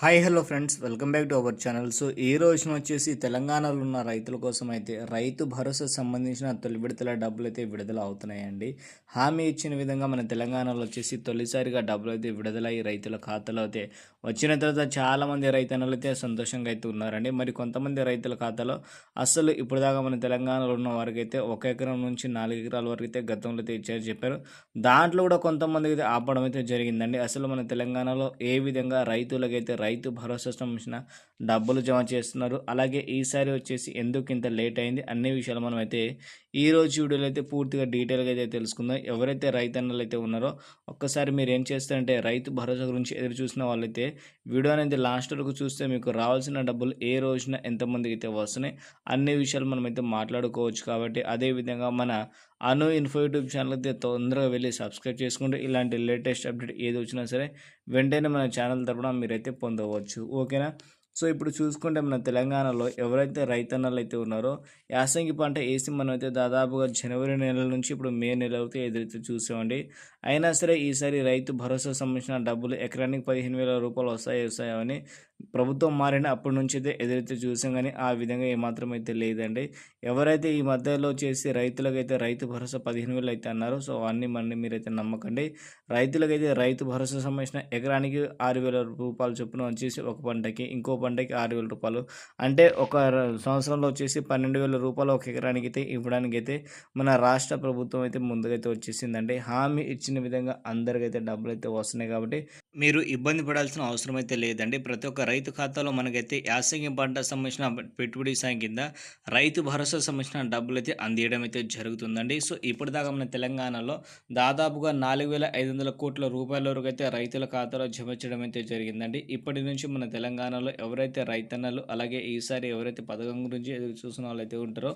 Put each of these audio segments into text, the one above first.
Hi hello friends welcome back to our channel so ఈ రోజున వచ్చేసి తెలంగాణలో ఉన్న రైతుల కోసం అయితే రైతు భరోసా సంబంధించిన తొలి విడతల డబ్బులు అయితే విడుదల అవుతున్నాయండి. హామీ ఇచ్చిన విధంగా మన తెలంగాణలో వచ్చేసి తొలిసారిగా డబ్బులు అయితే విడుదల రైతుల ఖాతాలో అయితే వచ్చిన తర్వాత చాలామంది రైతన్నలు అయితే సంతోషంగా అయితే ఉన్నారండి. మరి కొంతమంది రైతుల ఖాతాలో అసలు ఇప్పటిదాకా మన తెలంగాణలో ఉన్న వారికి అయితే ఒక ఎకరం నుంచి నాలుగు ఎకరాల వరకు అయితే గతంలో అయితే ఇచ్చారు చెప్పారు. దాంట్లో కూడా కొంతమందికి అయితే ఆపడం అయితే జరిగిందండి. అసలు మన తెలంగాణలో ఏ విధంగా రైతులకైతే రైతు భరోసా సంబంధించిన డబ్బులు జమ చేస్తున్నారు. అలాగే ఈసారి వచ్చేసి ఎందుకు ఇంత లేట్ అయింది అన్ని విషయాలు మనం అయితే ఈ రోజు వీడియోలో అయితే పూర్తిగా డీటెయిల్గా అయితే తెలుసుకుందాం. ఎవరైతే రైతన్నలు అయితే ఉన్నారో ఒక్కసారి మీరు ఏం చేస్తారంటే రైతు భరోసా గురించి ఎదురు చూసిన వాళ్ళైతే వీడియో అనేది లాస్ట్ వరకు చూస్తే మీకు రావాల్సిన డబ్బులు ఏ రోజున ఎంతమందికి అయితే వస్తున్నాయి అన్ని విషయాలు మనం అయితే మాట్లాడుకోవచ్చు. కాబట్టి అదేవిధంగా మన అను ఇన్ఫో యూట్యూబ్ ఛానల్ అయితే తొందరగా వెళ్ళి సబ్స్క్రైబ్ చేసుకుంటే ఇలాంటి లేటెస్ట్ అప్డేట్ ఏది వచ్చినా సరే వెంటనే మన ఛానల్ తరపున మీరైతే పొందవచ్చు ఓకేనా? సో ఇప్పుడు చూసుకుంటే మన తెలంగాణలో ఎవరైతే రైతన్నలు అయితే ఉన్నారో యాసంగి పంట వేసి మనం అయితే దాదాపుగా జనవరి నెల నుంచి ఇప్పుడు మే నెల అయితే ఎదురైతే చూసామండి. అయినా సరే ఈసారి రైతు భరోసా సంబంధించిన డబ్బులు ఎకరానికి పదిహేను వేల రూపాయలు వస్తాయి వస్తాయని ప్రభుత్వం మారిన అప్పటి నుంచి అయితే ఎదురైతే చూసాం కానీ ఆ విధంగా ఏమాత్రం అయితే లేదండి. ఎవరైతే ఈ మధ్యలో చేసి రైతులకైతే రైతు భరోసా పదిహేను వేలు అయితే అన్నారో. సో అన్ని మళ్ళీ మీరైతే నమ్మకండి. రైతులకైతే రైతు భరోసా సంబంధించిన ఎకరానికి ఆరు వేల రూపాయలు చొప్పున వచ్చేసి ఒక పంటకి ఇంకో పంటకి ఆరు వేల రూపాయలు. అంటే ఒక సంవత్సరంలో వచ్చేసి పన్నెండు వేల రూపాయలు ఒక ఎకరానికి అయితే ఇవ్వడానికి అయితే మన రాష్ట్ర ప్రభుత్వం అయితే ముందుకైతే వచ్చేసిందండి. హామీ ఇచ్చిన విధంగా అందరికైతే డబ్బులు అయితే వస్తున్నాయి కాబట్టి మీరు ఇబ్బంది పడాల్సిన అవసరం అయితే లేదండి. ప్రతి ఒక్క రైతు ఖాతాలో మనకైతే యాసంగి పంట సంబంధించిన పెట్టుబడి సాయం కింద రైతు భరోసా సంబంధించిన డబ్బులు అయితే అందియడం అయితే జరుగుతుందండి. సో ఇప్పటిదాకా మన తెలంగాణలో దాదాపుగా నాలుగు వేల ఐదు వందల కోట్ల రూపాయల వరకు అయితే రైతుల ఖాతాలో జమ చేయడం అయితే జరిగిందండి. ఇప్పటి నుంచి మన తెలంగాణలో ఎవరైతే రైతన్నలు అలాగే ఈసారి ఎవరైతే పథకం గురించి ఎదురు చూసిన వాళ్ళైతే ఉంటారో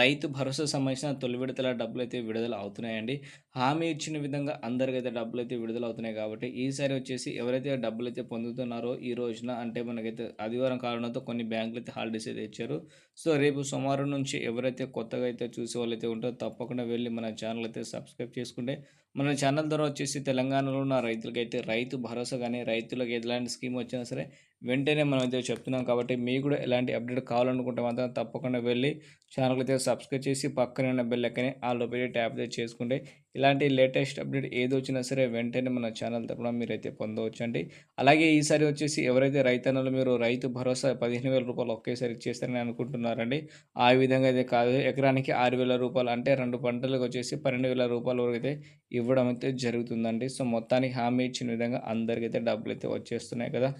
రైతు భరోసా సంబంధించిన తొలి విడతల డబ్బులు అయితే విడుదల అవుతున్నాయండి. హామీ ఇచ్చిన విధంగా అందరికైతే డబ్బులు అయితే విడుదల అవుతున్నాయి కాబట్టి ఈసారి వచ్చేసి ఎవరైతే డబ్బులు అయితే పొందుతున్నారో ఈ రోజున అంటే మనకైతే ఆదివారం కారణంతో కొన్ని బ్యాంకులు అయితే హాలిడేస్ అయితే ఇచ్చారు. సో రేపు సోమవారం నుంచి ఎవరైతే కొత్తగా అయితే చూసే వాళ్ళైతే ఉంటారో తప్పకుండా వెళ్ళి మన ఛానల్ అయితే సబ్స్క్రైబ్ చేసుకుంటే మన ఛానల్ ద్వారా వచ్చేసి తెలంగాణలో ఉన్న రైతులకైతే రైతు భరోసా కానీ రైతులకు ఎలాంటి స్కీమ్ వచ్చినా సరే వెంటనే మనం అయితే చెప్తున్నాం కాబట్టి మీకు కూడా ఎలాంటి అప్డేట్ కావాలనుకుంటే మాత్రం తప్పకుండా వెళ్ళి ఛానల్ అయితే సబ్స్క్రైబ్ చేసి పక్కనే ఉన్న బెల్ ఎక్కని ఆ లోపల ట్యాప్ అయితే చేసుకుంటే ఇలాంటి లేటెస్ట్ అప్డేట్ ఏది వచ్చినా సరే వెంటనే మన ఛానల్ తరపున మీరైతే పొందవచ్చండి. అలాగే ఈసారి వచ్చేసి ఎవరైతే రైతన్నలు మీరు రైతు భరోసా పదిహేను వేల రూపాయలు ఒకేసారి ఇచ్చేస్తారని అనుకుంటున్నారండి ఆ విధంగా అయితే కాదు. ఎకరానికి ఆరు వేల రూపాయలు అంటే రెండు పంటలకు వచ్చేసి పన్నెండు వేల రూపాయల వరకు అయితే ఇవ్వడం అయితే జరుగుతుందండి. సో మొత్తానికి హామీ ఇచ్చిన విధంగా అందరికైతే డబ్బులు అయితే వచ్చేస్తున్నాయి కదా.